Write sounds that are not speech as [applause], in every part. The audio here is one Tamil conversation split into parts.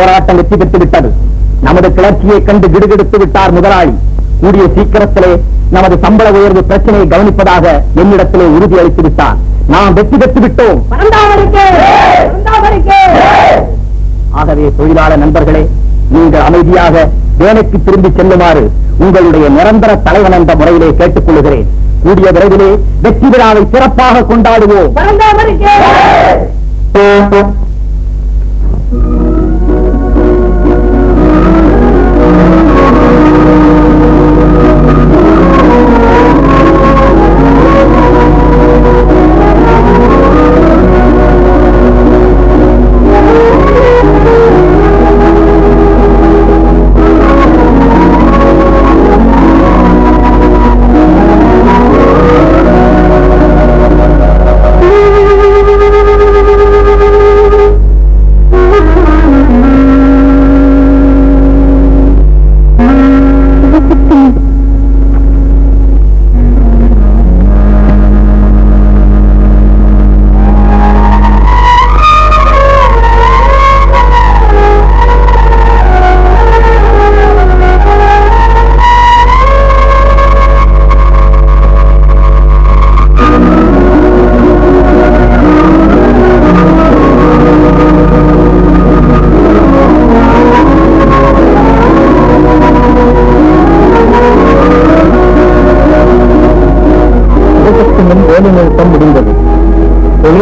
போராட்டம் வெற்றி பெற்று விட்டது நமது கிளர்ச்சியை கண்டு கிடுகிடுத்து விட்டார் முதலாளி. கூடிய சீக்கிரத்திலே நமது சம்பள உயர்வு பிரச்சனையை கவனிப்பதாக என்னிடத்திலே உறுதி அளித்து விட்டார். நாம் வெற்றி பெற்று விட்டோம் ஆகவே தொழிலாளர் நண்பர்களே நீங்கள் அமைதியாக வேலைக்கு திரும்பி செல்லுமாறு உங்களுடைய நிரந்தர தலைவன் என்ற முறையிலே கேட்டுக் கொள்கிறேன் கூடிய விரைவிலே வெற்றி விழாவை சிறப்பாக கொண்டாடுவோம்.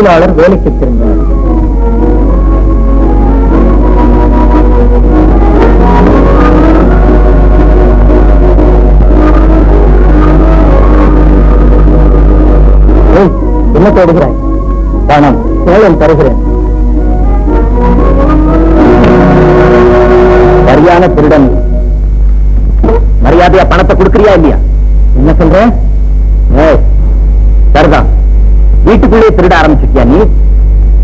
தொழிலாளர் வேலைக்கு திரும்பினார். என்ன தேடுகிறாய்? பணம் சேலம் தருகிறேன். வீட்டுக்குள்ளே திருட ஆரம்பிச்சிட்டியா நீ?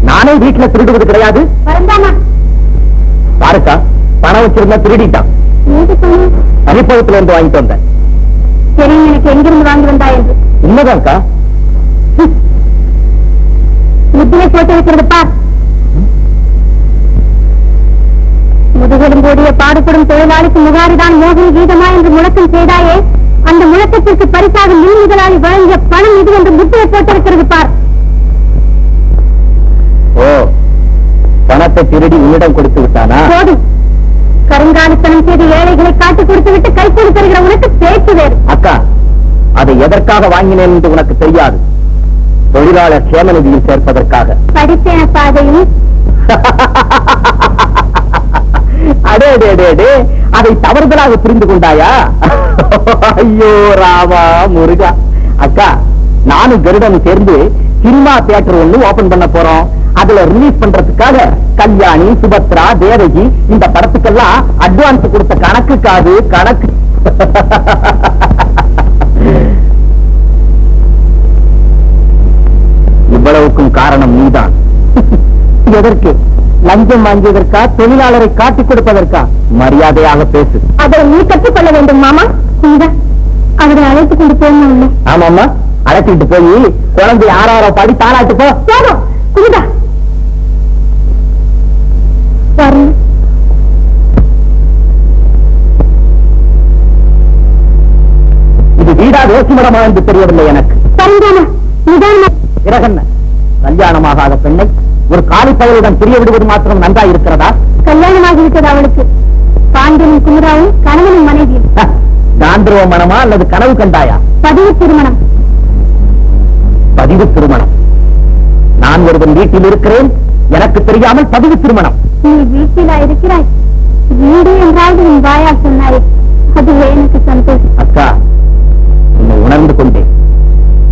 நானே வீட்டுல திருடுவது கிடையாது. பாருக்கா பணம் வச்சிருந்தா திருடிட்டான். அரிப்பகத்துல இருந்து வாங்கிட்டு வந்தேன். தெரியும் எனக்கு எங்கிருந்து வாங்கி வந்தா என்று? உண்மைதான்க்கா. முத்திரை போட்டு வைக்கிறது பார். முதுகெலும்போடிய பாடுபடும் தொழிலாளிக்கு முகாரிதான் மோகன கீதமா என்று முழக்கம் செய்தாயே அந்த முழக்கத்திற்கு பரிசாக மின் முதலாளி வழங்கிய பணம் இது என்று முத்திரை போட்டிருக்கிறது பார். ஓ பணத்தை திருடி உன்னிடம் கொடுத்து விட்டானா? போதும். கருங்காலித்தனம் செய்து ஏழைகளை காட்டிக் கொடுத்து விட்டு கைக்கூலி தருகிற உனக்கு பேச்சு வேறு. அக்கா அதை எதற்காக வாங்கினேன் என்று உனக்கு தெரியாது. தொழிலாளர் சேம நிதியில் சேர்ப்பதற்காக. படித்தேன பாதையும் அடே அடே அடே அடே அதை தவறுதலாக புரிந்து கொண்டாயா? ஐயோ ராமா முருகா. அக்கா நானும் கருடன் சேர்ந்து சினிமா தியேட்டர் ஒண்ணு ஓபன் பண்ண போறோம். அதுல ரிலீஸ் பண்றதுக்காக கல்யாணி சுபத்ரா தேவகி இந்த படத்துக்கெல்லாம் அட்வான்ஸ் கொடுத்த கணக்கு காது கணக்கு. இவ்வளவுக்கும் காரணம் நீதான். எதற்கு? லஞ்சம் வாங்கியதற்கா? தொழிலாளரை காட்டிக் கொடுப்பதற்கா? மரியாதையாக பேசு. அதை நீ கற்றுக்கொள்ள வேண்டும் மாமா. அவரை அழைத்துக் கொண்டு போகணும் ஆமாம்மா. அழைச்சிட்டு போய் குழந்தை ஆறாரோ பாடி தாளாட்டு போ. போதும். குமுதா வீடா ரோசிமடமா என்று தெரியவில்லை எனக்கு. பிறகென்ன கல்யாணமாகாத பெண்ணை ஒரு காலி பயலுடன் பிரிய விடுவது மாத்திரம் நன்றா இருக்கிறதா? கல்யாணமாகிவிட்டது அவளுக்கு. பாண்டியனும் குமுறாவும் கணவனும் மனைவியும். காந்தர்வ மனமா அல்லது கனவு கண்டாயா? பதிவு திருமணம். பதிவு திருமணம். நான் ஒருவன் வீட்டில் இருக்கிறேன். எனக்கு தெரியாமல் பதிவு திருமணம். நீ வீட்டிலா இருக்கிறாய்? வீடு என்றாவது உன் வாயால் சொன்னாயே. அதுவே எனக்கு சந்தோஷம். அக்கா உணர்ந்து கொண்டேன்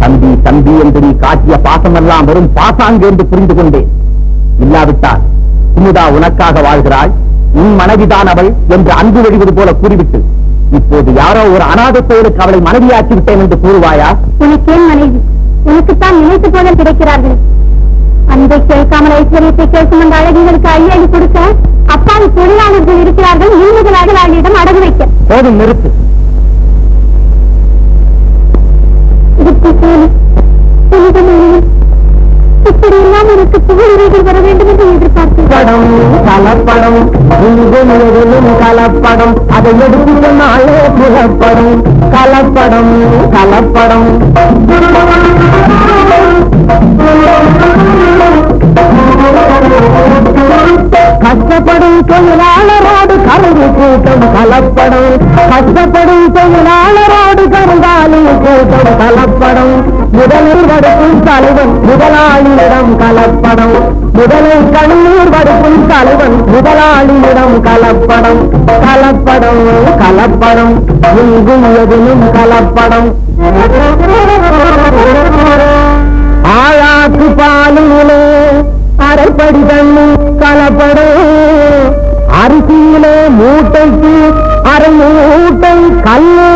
தம்பி தம்பி என்று நீ காட்டிய பாசமெல்லாம் வெறும் பாசாங்கு என்று புரிந்து கொண்டேன் இல்லாவிட்டால் குமுதா உனக்காக வாழ்கிறாள். உன் மனைவிதான் அவள் என்று அன்பு வழிவது போல கூறிவிட்டு இப்போது யாரோ ஒரு அநாத செயலுக்கு அவளை மனைவியாக்கி விட்டேன் என்று கூறுவாயா? உனக்கேன் மனைவி? உனக்குத்தான் நினைத்து போல கிடைக்கிறார்கள். அன்பை கேட்காமல் ஐஸ்வர்யத்தை கேட்கும் அந்த அழகிகளுக்கு ஐயாடி கொடுக்க அப்பாவி தொழிலாளர்கள் இருக்கிறார்கள். நீண்முதல் அகலாளியிடம் அடகு வைக்க. போதும் நிறுத்து. இதுக்கு எனக்கு புகழுரைகள் வர வேண்டும் என்று எதிர்பார்க்கிறேன் கலப்படம் இங்கும் கலப்படம் அதை எடுத்து சொன்னாலே புலப்படும். கலப்படம் கலப்படம். கஷ்டப்படும் தொழிலாளரோடு கருது கூட்டம் கலப்படும். கஷ்டப்படும் தொழிலாளரோடு கருங்காலி கூட்டம் கலப்படும். முதலில் வடுக்கும் தலைவன் முதலாளியிடம் கலப்படம். முதலில் கண்ணீர் வடுக்கும் தலைவன் முதலாளியிடம் கலப்படம். கலப்படம் கலப்படம். இங்கும் எதிலும் கலப்படம். ஆழாக்கு பாலிலே அரைப்படி மூட்டைக்கு அரை மூட்டை கல்லு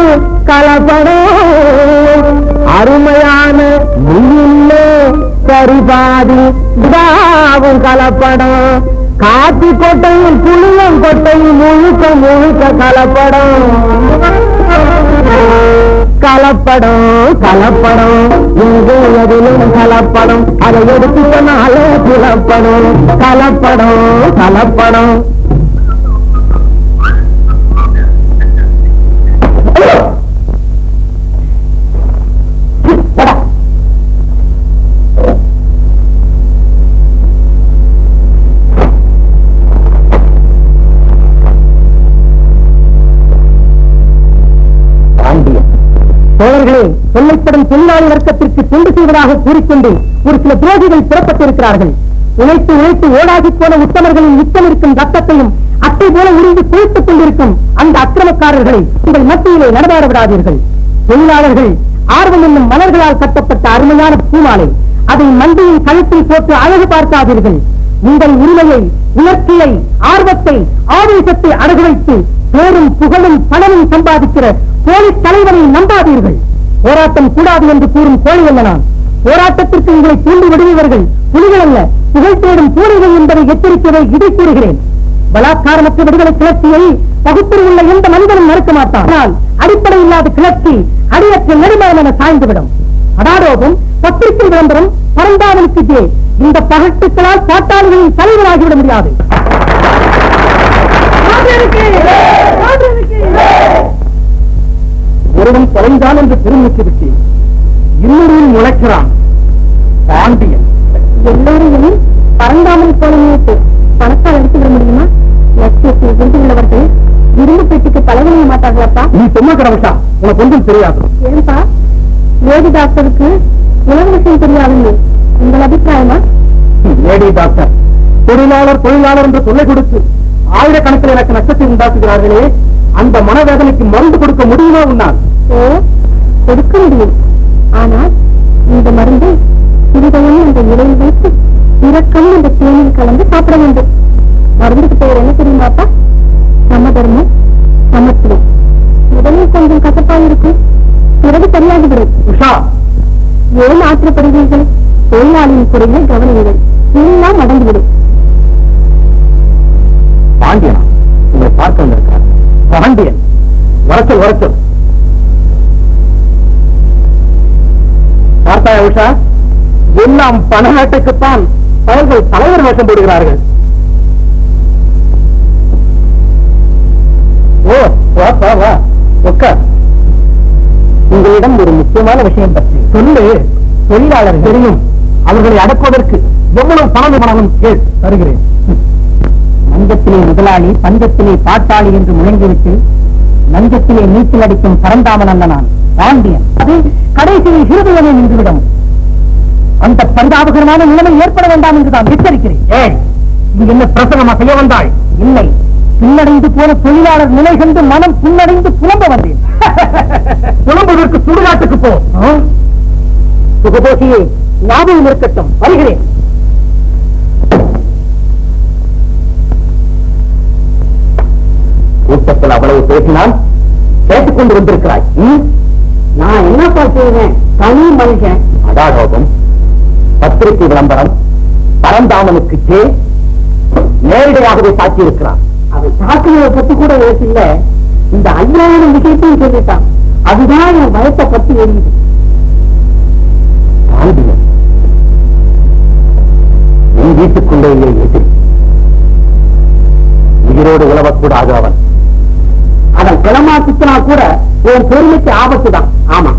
கலப்படம் அருமையான நெய்யிலே சரிபாதி இதாவும் கலப்படம் காத்தி கொட்டையும் புளியம் கொட்டையும் முழுக்க முழுக்க கலப்படம் கலப்படம் கலப்படம் இங்கே எதிலும் கலப்படம் அதை எடுத்து சொன்னாலே கலப்படம் கலப்படம் கலப்படம் தோழர்களே கொல்லைப்படும் தொழிலாளி வர்க்கத்திற்கு தொண்டு செய்வதாக கூறிக்கொண்டு ஒரு சில துரோகிகள் புறப்பட்டிருக்கிறார்கள். உழைத்து உழைத்து ஓடாகி போன உத்தமர்களின் யுத்தம் இருக்கும் ரத்தத்தையும் அட்டை போல உறிந்து குளித்துக் கொண்டிருக்கும் அந்த அக்கிரமக்காரர்களை உங்கள் மத்தியிலே நடமாட விடாதீர்கள். தொழிலாளர்கள் ஆர்வம் என்னும் மலர்களால் கட்டப்பட்ட அருமையான பூமாலை அதை மண்டியின் கழுத்தில் போட்டு அழகு பார்க்காதீர்கள். உங்கள் உரிமையை உணர்ச்சியை ஆர்வத்தை ஆவேசத்தை அடகு வைத்து பேரும் புகழும் பணமும் சம்பாதிக்கிற போலீஸ் தலைவரை நம்பாதீர்கள். போராட்டம் கூடாது என்று கூறும் கோழி அல்ல நான். போராட்டத்திற்கு உங்களை தூண்டி விடுபவர்கள் புலிகள் அல்ல. புகழ் தேடும் பூனைகள் என்பதை எச்சரிக்கவே இதை கூறுகிறேன். பலாத்காரமற்ற விடுதலை கிளர்ச்சியை உள்ள எந்த மனிதனும் மறுக்க மாட்டான். ஆனால் அடிப்படை இல்லாத கிளர்ச்சி அடியற்ற நெடுமரம் என சாய்ந்துவிடும். அடாரோபம் பத்திரிகை விளம்பரம் பரந்தாவனுக்கு இந்த பகட்டுக்களால் பாட்டாளிகளின் தலைவராகிவிட முடியாது. ஒருவன் தொலைந்தான் என்று பெருமிச்சு விட்டேன். இன்னொருவன் முளைக்கிறான். பாண்டியன். எல்லோரையும் பரந்தாமல் போல நினைத்து பணத்தால் எடுத்து விட முடியுமா? லட்சியத்தை விரும்புகிறவர்கள் இரும்பு பெட்டிக்கு பழக மாட்டார்களப்பா? நீ சொன்ன கடவுஷா உனக்கு ஒன்றும் தெரியாது. ஏன்பா? ஏடி டாக்டருக்கு உலக விஷயம் தெரியாதுங்க உங்கள் அபிப்பிராயமா? லேடி டாக்டர் தொழிலாளர் தொழிலாளர் என்று சொல்லை கொடுத்து ஆயிரக்கணக்கில் எனக்கு நஷ்டத்தை உண்டாக்குகிறார்களே அந்த மனவேதனைக்கு மருந்து கொடுக்க முடியுமா உன்னால்? ஓ கொடுக்க முடியும். ஆனால் இந்த மருந்தை சிறிதையும் இந்த இலையில் வைத்து இரக்கம் இந்த தேனில் கலந்து சாப்பிட வேண்டும். மருந்துக்கு பெயர் என்ன தெரியுமாப்பா சமதர்மம் சமத்துவம். முதலில் கொஞ்சம் கசப்பாக இருக்கும் பிறகு சரியாகிவிடும் உஷா! ஏன் ஆத்திரப்படுவீர்கள் தொழிலாளியின் குறையை கவனியுங்கள். எல்லாம் அடங்கிவிடும் பாண்டியனா. உங்களை பார்க்க வந்திருக்கிறார் பாண்டியன். வரச்சல் வரச்சல். பார்த்தாயா உஷா? எல்லாம் பண நாட்டுக்குத்தான் அவர்கள் தலைவர் வேஷம் போடுகிறார்கள். ஓ வா வா வா. உட்கார் உங்களிடம் ஒரு முக்கியமான விஷயம் பற்றி சொல்லு. தொழிலாளர் தெரியும். அவர்களை அடக்குவதற்கு எவ்வளவு பணம் பணமும் கேள். தருகிறேன். மஞ்சத்திலே முதலாளி பஞ்சத்திலே பாட்டாளி என்று முழங்கிவிட்டு நஞ்சத்திலே நீச்சல் அடிக்கும் பரந்தாமன் அல்ல நான் பாண்டியன். அது கடைசியில் சிறுதையனை நின்றுவிடும். அந்த பரிதாபகரமான நிலைமை ஏற்பட வேண்டாம் என்று நான் எச்சரிக்கிறேன். ஏன்? இது என்ன பிரசனமா செய்ய வந்தாய்? இல்லை. பின்னடைந்து போன தொழிலாளர் நிலை கண்டு மனம் புன்னடைந்து புலம்ப வந்தேன். [laughs] புலம்புவதற்கு சுடுகாட்டுக்கு போ. சுகதோஷியே ஞாபகம் இருக்கட்டும். வருகிறேன். கூட்டத்தில் அவ்வளவு பேசினால் கேட்டுக்கொண்டு வந்திருக்கிறாய். நான் என்னப்பா செய்வேன்? தனி மனுஷன் அடாடோபம் பத்திரிகை விளம்பரம். பரந்தாமனுக்கு கே நேரடியாகவே சாட்சியிருக்கிறான் அதை தாக்குதலை பத்தி கூட யோசில்ல இந்த ஐயாயிரம் விஷயத்தையும் சொல்லிட்டான். அதுதான் என் பயத்தை பத்தி எரியுது. உன் வீட்டுக்குள்ளேயே எதிரி. உயிரோடு உழவக்கூடாது அவன். அவன் கிளமா சுத்தினா கூட உன் பெருமைக்கு ஆபத்து தான். ஆமா.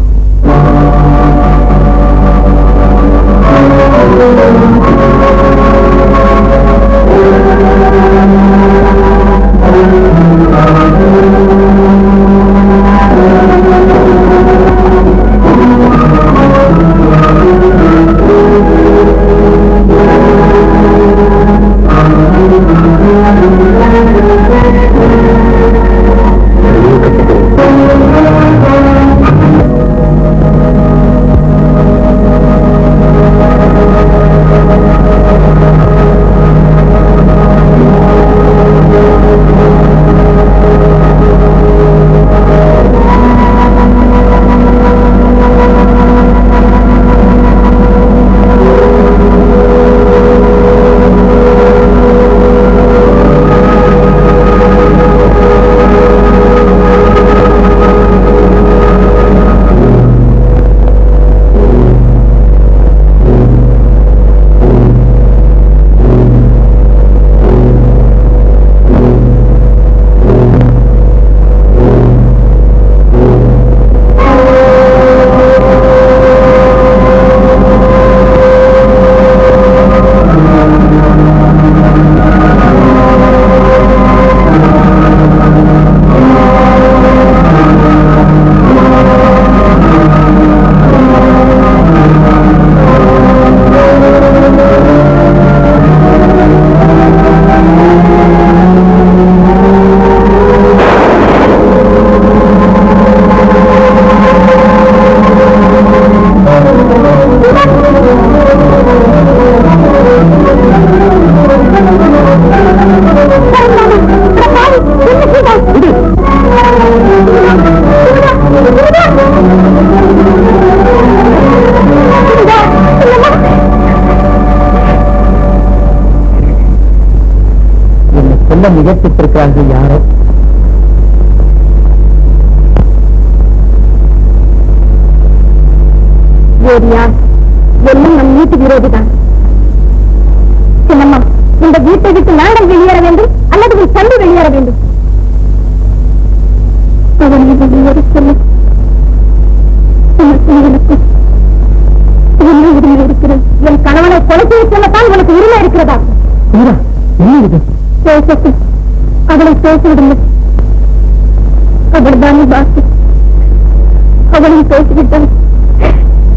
என்னை சொல்ல முயற்சித்திருக்கிறார்கள் யாரோ? வேறு யார் எல்லாம் நம் வீட்டு விரோதிதான். சின்னம்மா இந்த வீட்டை விட்டு நாங்கள் வெளியேற வேண்டும் அல்லது உன் தம்பி வெளியேற வேண்டும்? அவன் இதை வெளியேற சொல்லு. உனக்கு எனக்கு என்ன உரிமை இருக்கிறது என் கணவனை கொலை செய்ய சொல்லத்தான் உனக்கு உரிமை இருக்கிறதா? என்ன இது? அவளை பேச விடுங்கள் அவள்தானே பாக்கி. அவளும் பேசிவிட்டாள்.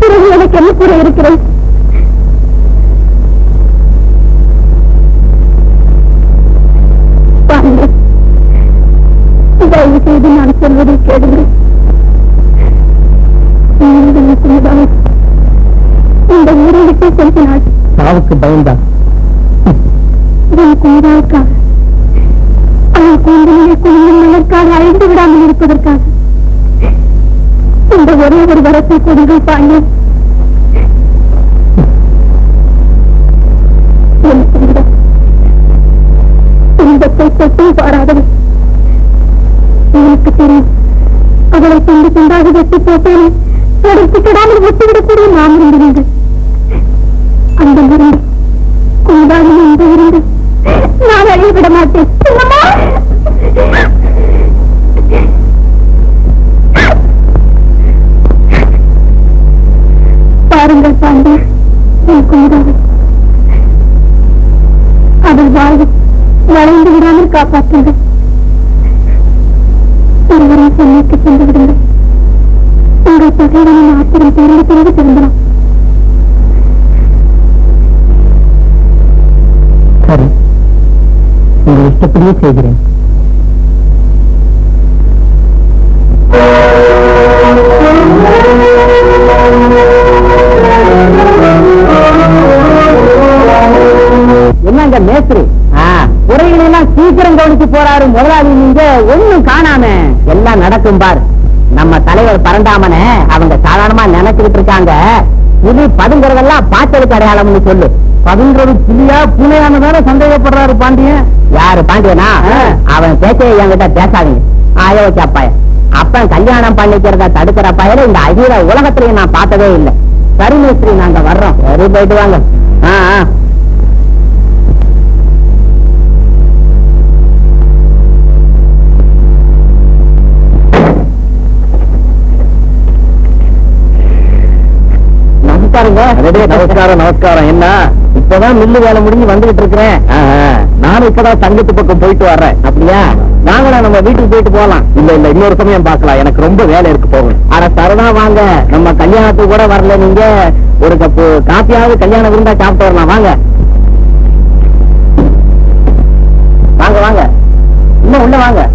பிறகு எனக்கு என்ன இருக்கிறது பாருங்கள். தயவு செய்து நான் சொல்வதை கேளுங்கள். இந்த ஊரை விட்டு சென்ற நாள் சாவுக்கு பயந்தா என் குமராவுக்காக அவன் கூந்தலிலே குழுங்கும் மலர்க்காக அழிந்து விடாமல் இருப்பதற்காக. இந்த ஒரே ஒரு வரத்தை கொடுங்கள் பாண்டியன் என் துன்பத்தை தொட்டும் பாராதவன் எனக்கு தெரியும். அவளை கொண்டு கொண்டாக வெட்டி போட்டேன். தொடர்ந்து கெடாமல் விட்டுவிடக்கூடிய நாம் இருந்தீர்கள் அந்த மருந்து குந்தாகி எந்த இருந்து நான் அழிய விட மாட்டேன். வளைந்து விடாமல் காப்பாற்றுங்கள். ஒருவரை சென்னைக்கு சென்று விடுங்கள். உங்கள் பகைவனின் ஆத்திரம் தீர்ந்த பிறகு திரும்பலாம். சரி. உங்கள் இஷ்டப்படியே செய்கிறேன். என்னங்க மேஸ்திரி? உரைகளை எல்லாம் சீக்கிரம் கவனிச்சு போறாரு முதலாளி நீங்க ஒண்ணும் காணாம. எல்லாம் நடக்கும் பார். நம்ம தலைவர் பரண்டாமன அவங்க சாதாரணமா நினைச்சுக்கிட்டு இருக்காங்க. புலி பதுங்கிறதெல்லாம் பாச்சலுக்கு அடையாளம்னு சொல்லு. பதுங்கிறது புலியா பூனையானதால சந்தேகப்படுறாரு பாண்டியன். யாரு பாண்டியனா? அவன் பேச்சை என்கிட்ட பேசாதீங்க. ஆயோக்கிய அப்பாய அப்பன் கல்யாணம் பண்ணிக்கிறத தடுக்கிற பயல இந்த அகில உலகத்திலையும் நான் பார்த்ததே இல்லை. சரி மேஸ்திரி நாங்க வர்றோம். சரி போயிட்டு வாங்க. ஆ. நமஸ்காரம் நமஸ்காரம். என்ன? இப்பதான் மில்லு வேலை முடிஞ்சு வந்துகிட்டு இருக்கிறேன். நானும் இப்பதான் சங்கத்து பக்கம் போயிட்டு வர்றேன். அப்படியா? நாங்களா நம்ம வீட்டுக்கு போயிட்டு போகலாம். இல்ல இல்ல இன்னொரு சமயம் பார்க்கலாம். எனக்கு ரொம்ப வேலை இருக்கு போகணும். ஆனா சரதா வாங்க. நம்ம கல்யாணத்துக்கு கூட வரல. நீங்க ஒரு கப்பு காப்பியாவது கல்யாணம் விருந்தா சாப்பிட்டு வரலாம். வாங்க. வாங்க வாங்க. இன்னும் உள்ள வாங்க.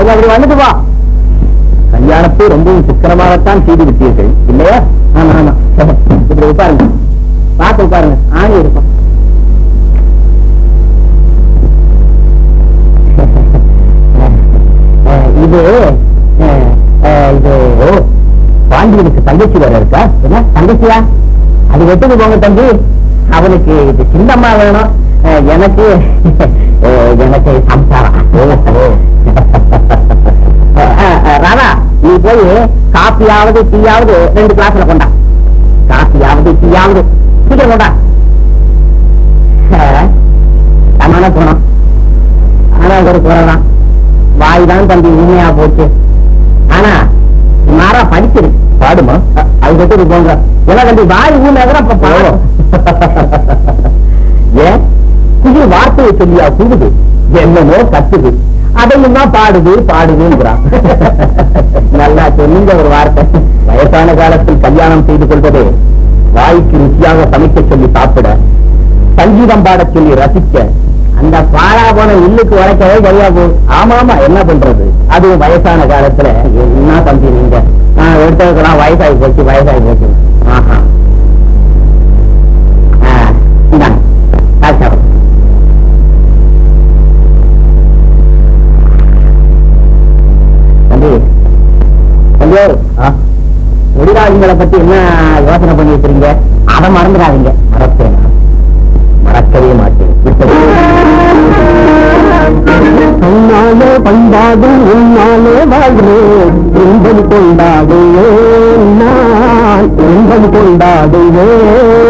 கொஞ்சம் அப்படி வந்துட்டு வா. கல்யாணத்தை ரொம்பவும் சிக்கனமாகத்தான் செய்து விட்டீர்கள் இல்லையா? ஆமா ஆமா. இப்படி உட்காருங்க. பார்த்து உட்காருங்க. ஆணி இருக்கும் இது இது பாண்டியனுக்கு தங்கச்சி வேற இருக்கா? என்ன தங்கச்சியா? அது வெட்டுக்கு போங்க தம்பி. அவனுக்கு இது சின்னம்மா வேணும். எனக்கு [laughs] எனக்கு ராதா நீ போய் காப்பியாவது டீயாவது ரெண்டு கிளாஸ்ல கொண்டா. காப்பியாவது டீயாவது சீக்கிரம் கொண்டா. தமான போனோம் ஆனா ஒரு குறைதான் வாய் தான் தம்பி உண்மையா போச்சு. ஆனா மாறா படிச்சிரு. பாடுமா? அது கட்டு போங்க ஏன்னா தம்பி வாய் பாடும் [laughs] ஏன்? புது வார்த்தையை சொல்லியா கூடுது? என்னமோ கத்துது. அதையும் தான் பாடுது பாடுதுங்கிறான். [laughs] நல்லா சொல்லுங்க ஒரு வார்த்தை. வயசான காலத்தில் கல்யாணம் செய்து கொள்வதே வாய்க்கு ருச்சியாக சமைக்க சொல்லி சாப்பிட சங்கீதம் பாடச் சொல்லி ரசிக்க அந்த பாழா போன இல்லுக்கு உழைக்கவே சரியா போகுது ஆமா ஆமா என்ன பண்றது? அதுவும் வயசான காலத்துல என்ன தம்பி நீங்க? நான் எடுத்ததுக்கெல்லாம் வயசாகி போச்சு வயசாகி போச்சு தம்பியோ தொழிலாளிகளை பத்தி என்ன யோசனை பண்ணி வச்சிருங்க அதை மறந்துடாதீங்க. மறப்பேன் மறக்கவே மாட்டேன். விட்டது. உன்னாலே பண்பாடு உன்னாலே வாழ்கிறேன் இன்பம் கொண்டாடுவேன் நான். இன்பம் கொண்டாடுவேன்.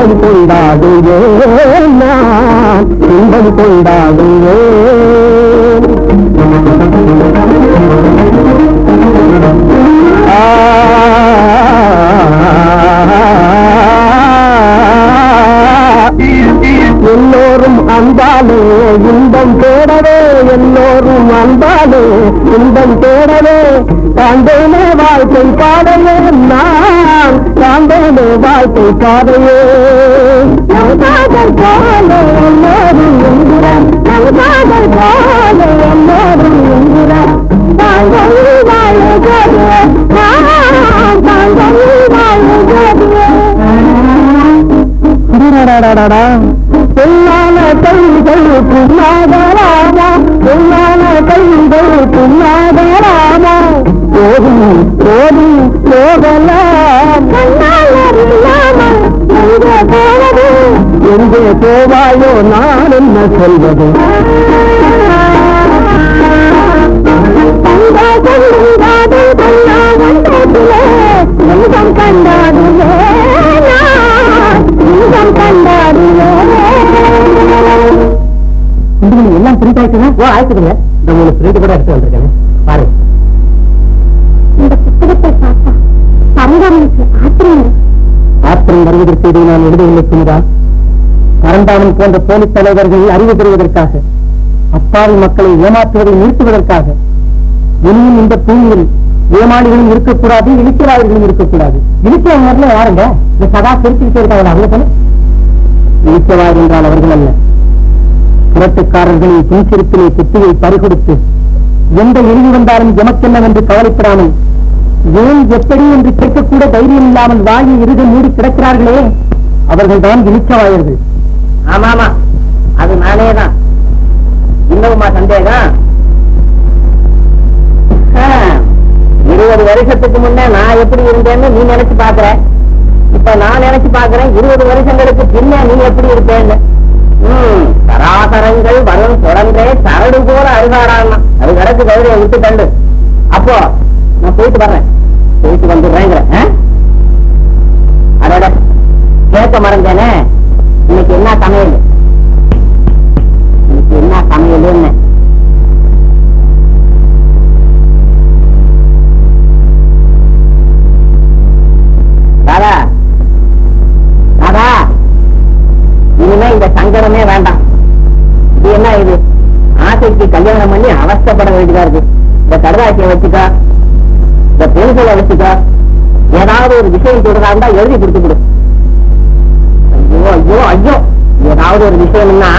எங்கே போகிறோ நான் என்ன இன்பம் கொண்டாடுவே நான். இன்பம் கொண்டாடுவே. எல்லோரும் அன்பாலே இன்பம் தேடவே. எல்லோரும் அன்பாலே இன்பம் தேடவே. தாண்டேனே வாழ்க்கை பாதையே நான் தாண்டேனே வாழ்க்கை பாதையே. நவகாதல் போல எல்லோரும் என்கிறார் நவகாதல் போல எல்லோரும் என்கிறார் தாங்கள் வாழுகிறது நான் தாங்கள் நான். என்ன சொல்வது எல்லாம் பிரிண்ட் ஆயிடுச்சுன்னா ஓ ஆயிடுச்சுங்க நம்ம ஒரு பிரிண்ட் கூட எடுத்து வந்திருக்கேன். பாரு. இந்த புத்தகத்தை ஆத்திரம் வருவதற்கு இதை நான் எழுதவில்லை சுமுதா பரந்தாமன் போன்ற போலீஸ் தலைவர்கள் அறிவு பெறுவதற்காக அப்பாவி மக்களை ஏமாற்றுவதை நிறுத்துவதற்காக இனியும் இந்த பூமியில் ஏமாளிகளும் இருக்கக்கூடாது இழிக்கிறார்களும் இருக்கக்கூடாது. இழிக்கிறவங்க யாருங்க? இந்த சதா சிரிச்சுக்கிட்டே இருக்காங்க அவங்க போல இழிக்கவார் என்றால் அவர்கள் அல்ல. புரட்டுக்காரர்களின் புன்சிரிப்பிலே குத்தியை பறிகொடுத்து எந்த இழிவு வந்தாலும் எமக்கென்னவென்று கவலைப்படாமல் ஏன் எப்படி என்று கேட்கக்கூட தைரியம் இல்லாமல் வாயை இருக மூடி கிடக்கிறார்களே? அவர்கள்தான் இழிச்சவாயர்கள் ஆமா ஆமா அது நானே தான் இன்னுமா சந்தேகம் இருபது வருஷத்துக்கு முன்ன நான் எப்படி இருந்தேன்னு நீ நினைச்சு பாக்குற இப்ப நான் நினைச்சு பாக்குறேன் இருபது வருஷங்களுக்கு பின்ன நீ எப்படி இருப்பேன்னு. சராசரங்கள் வரும் தொடர்ந்தே சரடு போல அழுகாடான்னா அது கிடக்கு கௌரிய விட்டு தண்டு அப்போ நான் போயிட்டு வர்றேன். போயிட்டு வந்துடுறேங்கிற அதோட கேட்க மறந்தேனே. இன்னைக்கு என்ன சமையல்? இன்னைக்கு என்ன சமையல்னு ராதா ராதா இனிமே இந்த சங்கடமே வேண்டாம். இது என்ன இது? ஆசைக்கு கல்யாணம் பண்ணி அவஸ்தைப்பட வேண்டியதா இருக்கு. இந்த கடதாசியை வச்சுக்கா இந்த பென்சிலை வச்சுக்கா ஏதாவது ஒரு விஷயம் சொல்றதா இருந்தா எழுதி கொடுத்து கொடு. ஐயோ ஐயோ ஐயோ. ஏதாவது ஒரு விஷயம்னா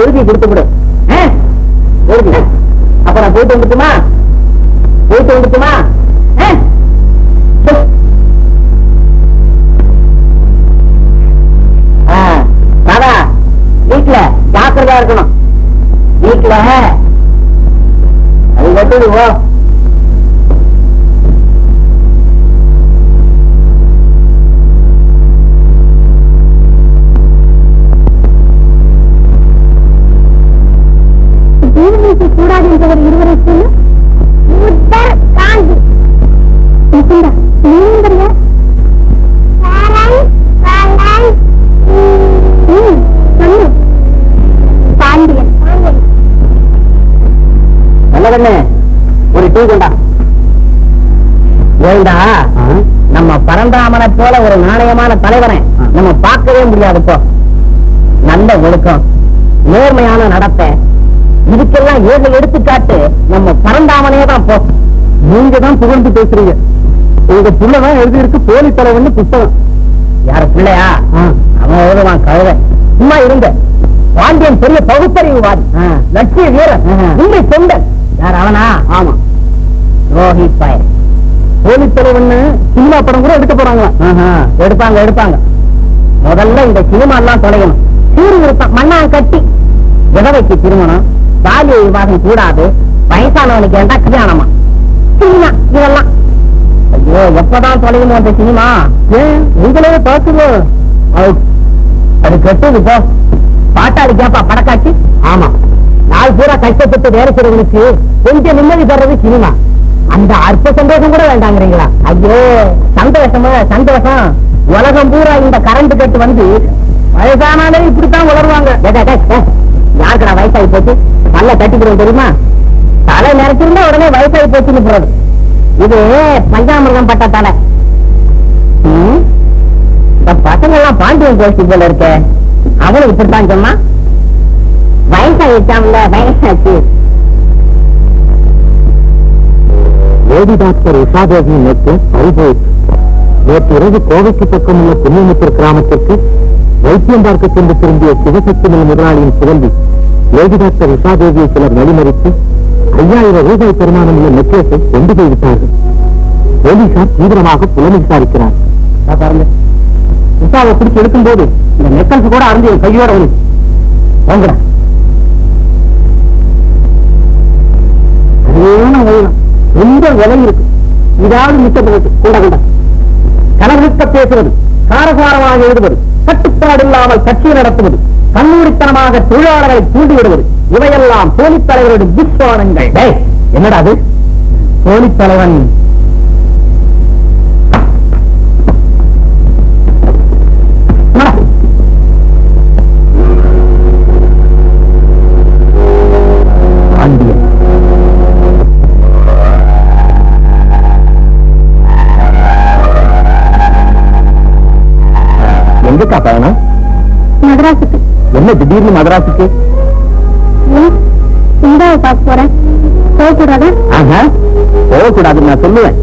எழுதி கொடுத்து கொடு எழுதி அப்ப நான் போயிட்டு வந்துட்டுமா? போயிட்டு வந்துட்டுமா? தாதா வீட்டுல ஜாக்கிரதா இருக்கணும். வீட்டுல அது வெட்டுது ஜீவனிக்க கூடாது என்றவர் இருவரை சொல்லு. புத்தர் காந்தி. முகுந்தா நீங்க பாண்டியன் நல்லதண்ணே ஒரு டீ கொண்டா. ஏண்டா? நம்ம பரந்தாமனை போல ஒரு நாணயமான தலைவனை நம்ம பார்க்கவே முடியாது இப்போ நல்ல ஒழுக்கம். நேர்மையான நடத்தை. இதுக்கெல்லாம் ஏழு எடுத்துக்காட்டு நம்ம பரந்தாமனே தான் போ. நீங்க தான் புகழ்ந்து பேசுறீங்க. உங்க பிள்ளைதான் எழுதி இருக்கு போலி தலைவன் புத்தகம். யார பிள்ளையா? அவன் எழுதுவான் கழுத. சும்மா இருங்க. பாண்டியன் பெரிய பகுத்தறிவுவாதி. லட்சிய வீரன். உண்மை தொண்டன். யார் அவனா? ஆமா. ரோஹித் பாய் போலி தலைவன் சினிமா படம் கூட எடுக்க போறாங்களா? எடுப்பாங்க எடுப்பாங்க. முதல்ல இந்த சினிமா எல்லாம் தொலையணும். சீர்திருத்தம் மண்ணா கட்டி விதவைக்கு திருமணம்? பாலிய விவாதம் கூடாது. வயசானவனுக்கு ஏண்டா கல்யாணமா? சினிமா இதெல்லாம். ஐயோ எப்பதான் தொலையுமோ அந்த சினிமா? ஏன்? உங்களே பார்த்துக்கோ. அது கெட்டது போ. பாட்டாளி கேப்பா படக்காட்சி? ஆமா. நாள் பூரா கஷ்டப்பட்டு வேலை செய்யறவங்களுக்கு கொஞ்சம் நிம்மதி தர்றது சினிமா. அந்த அற்ப சந்தோஷம் கூட வேண்டாங்கிறீங்களா? ஐயோ சந்தோஷமா சந்தோஷம். உலகம் பூரா இந்த கரண்ட் கட்டு வந்து வயசானாலே இப்படித்தான் உளருவாங்க. யாருக்கடா வயசாகி போச்சு? நல்ல தட்டிக்கிறோம் தெரியுமா? தலை நினைச்சிருந்தா உடனே வயசாகி போச்சுன்னு போறது இது பஞ்சாமிரதம் பட்ட தலை. இந்த பசங்க எல்லாம் பாண்டியன் கோஷ்டி போல இருக்க. அவனும் இப்படித்தான் சொன்னா? வயசாகிச்சாம்ல வயசாச்சு. லேடி டாக்டர் உஷாதேவியின் நேற்று பறிபோயிற்று. நேற்று இரவு கோவைக்கு பக்கமுள்ள புண்ணியமுத்தூர் கிராமத்திற்கு வைத்தியம் பார்க்க சென்று திரும்பிய சிவசக்தி முதலாளியின் சிவந்தி லேடி டாக்டர் உஷாதேவியை சிலர் வழிமறித்து ஐயாயிரம் ரூபாய் பெருமானம் உள்ள நெக்லஸை கொண்டு போய்விட்டார்கள் போலீசார் தீவிரமாக புலன் விசாரிக்கிறார். பாருங்க. உஷாவை பிடிச்சு எடுக்கும் போது இந்த நெக்லஸ் கூட அறிஞ்சு என் கையோட வந்து வாங்குறா ரொம்ப விலை இருக்கு. இதாவது மிச்சப்படுறது கூட கூட கலகத்த பேசுவது காரசாரமாக எழுதுவது கட்டுப்பாடு இல்லாமல் கட்சியை நடத்துவது. கண்ணூரித்தனமாக தொழிலாளர்களை தூண்டிவிடுவது. இவையெல்லாம் போலித் தலைவருடைய துஷ்பானங்கள் என்னடா அது? போலித் தலைவன் என்ன திடீர்னு மதராசுக்கு ஏன்? இந்தாவை பார்க்க போறேன் போகக்கூடாதா? ஆஹா போகக்கூடாதுன்னு நான் சொல்லுவேன்.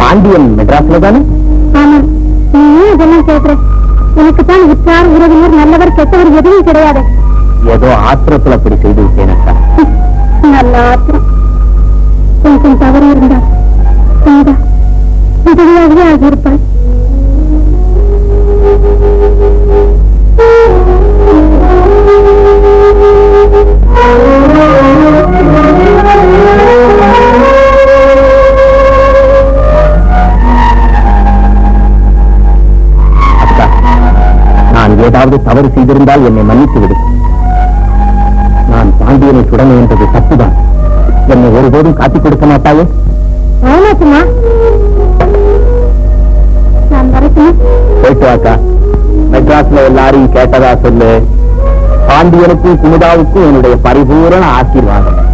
பாண்டியன் மெட்ராஸ்ல தானே? ஆமா. நீ ஏன் இதெல்லாம் கேட்கிற எனக்கு தான் உற்றார் உறவினர் நல்லவர் கெட்டவர் எதுவும் கிடையாது. ஏதோ ஆத்திரத்துல அப்படி செய்து நல்ல ஆத்திரம். கொஞ்சம் தவறு விதவியாகவே ஆகியிருப்பாள் ஏதாவது தவறு செய்திருந்தால் என்னை மன்னித்து விடு நான் பாண்டியனை சுட முயன்றது தப்புதான். என்னை ஒருபோதும் காட்டிக் கொடுக்க மாட்டாயே? போயிட்டு வாக்கா. மெட்ராஸ்ல எல்லாரையும் கேட்டதா சொல்லு. பாண்டியனுக்கும் குமுதாவுக்கும் என்னுடைய பரிபூரண ஆசீர்வாதம்.